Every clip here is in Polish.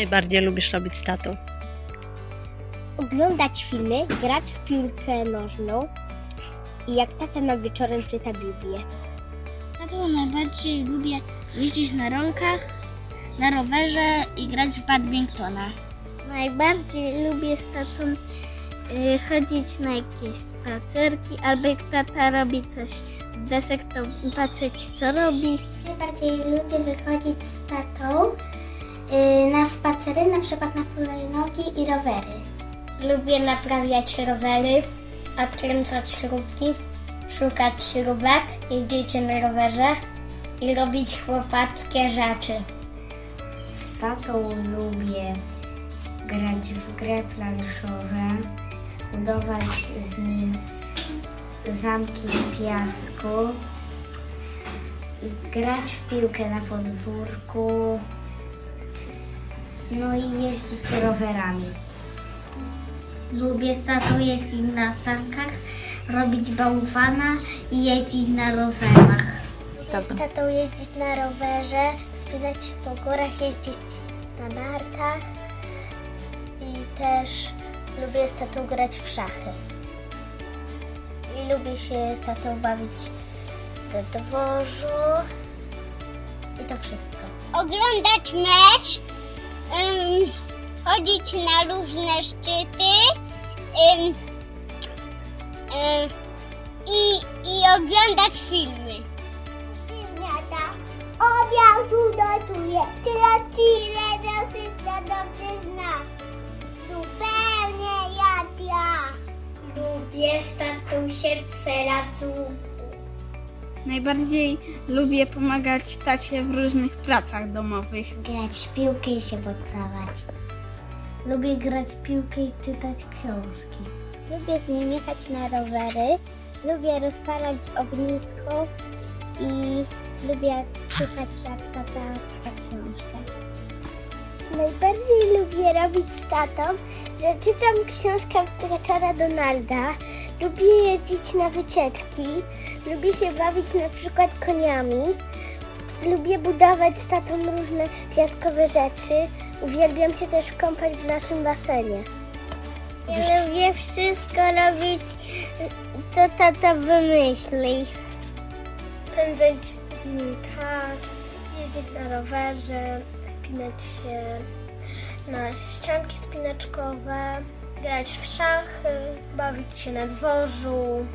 najbardziej lubisz robić z tatą? Oglądać filmy, grać w piłkę nożną i jak tata na wieczorem czyta Biblię. Tato najbardziej lubię jeździć na rolkach, na rowerze i grać w badmintona. Najbardziej lubię z tatą y, chodzić na jakieś spacerki, albo jak tata robi coś z desek, to patrzeć co robi. Najbardziej lubię wychodzić z tatą na spacery, na przykład na hulajnogi i rowery. Lubię naprawiać rowery, odkręcać śrubki, szukać śrubek, jeździć na rowerze i robić chłopackie rzeczy. Z tatą lubię grać w gry planszowe, budować z nim zamki z piasku, grać w piłkę na podwórku, no i jeździć rowerami. Lubię z tatą jeździć na sankach, robić bałwana i jeździć na rowerach. Z tatą. tatą jeździć na rowerze, spinać się po górach, jeździć na nartach i też lubię z tatą grać w szachy. I lubię się z tatą bawić do dworzu i to wszystko. Oglądać mecz, chodzić na różne szczyty i, i oglądać filmy. Obiad ugotuje, tyle tyle do wszystko dobrze zna. Zupełnie jak ja. Lubię z tatą się sera Najbardziej lubię pomagać tacie w różnych pracach domowych. Grać w piłkę i się podsawać. Lubię grać w piłkę i czytać książki. Lubię z nim jechać na rowery, lubię rozpalać ognisko i lubię czytać jak tata czyta książkę. Najbardziej lubię robić z tatą, że czytam książkę wieczora Donalda, lubię jeździć na wycieczki, lubię się bawić na przykład koniami, lubię budować z tatą różne piaskowe rzeczy, uwielbiam się też kąpać w naszym basenie. Ja lubię wszystko robić, co tata wymyśli. Spędzać z nim czas, jeździć na rowerze, spinać się na ścianki spinaczkowe, grać w szachy, bawić się na dworzu,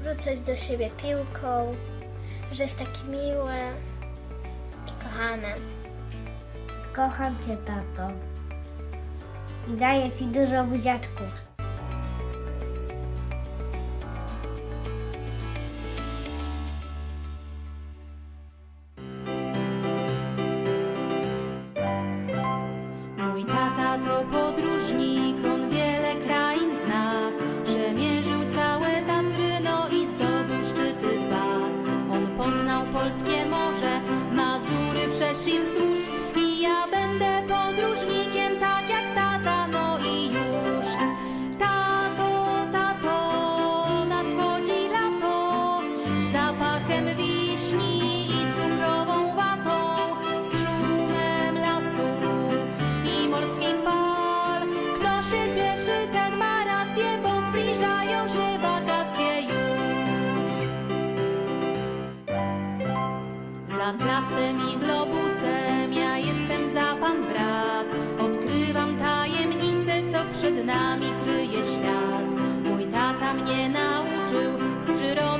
wrzucać do siebie piłką, że jest takie miłe i kochane. Kocham cię, tato. I daję ci dużo buziaczków. To podróżnik, on wiele krain zna. Przemierzył całe Tatry, no i zdobył szczyty dwa. On poznał polskie morze, Mazury przeszli wzdłuż. globusem, ja jestem za pan brat. Odkrywam tajemnicę, co przed nami kryje świat. Mój tata mnie nauczył z przyrody.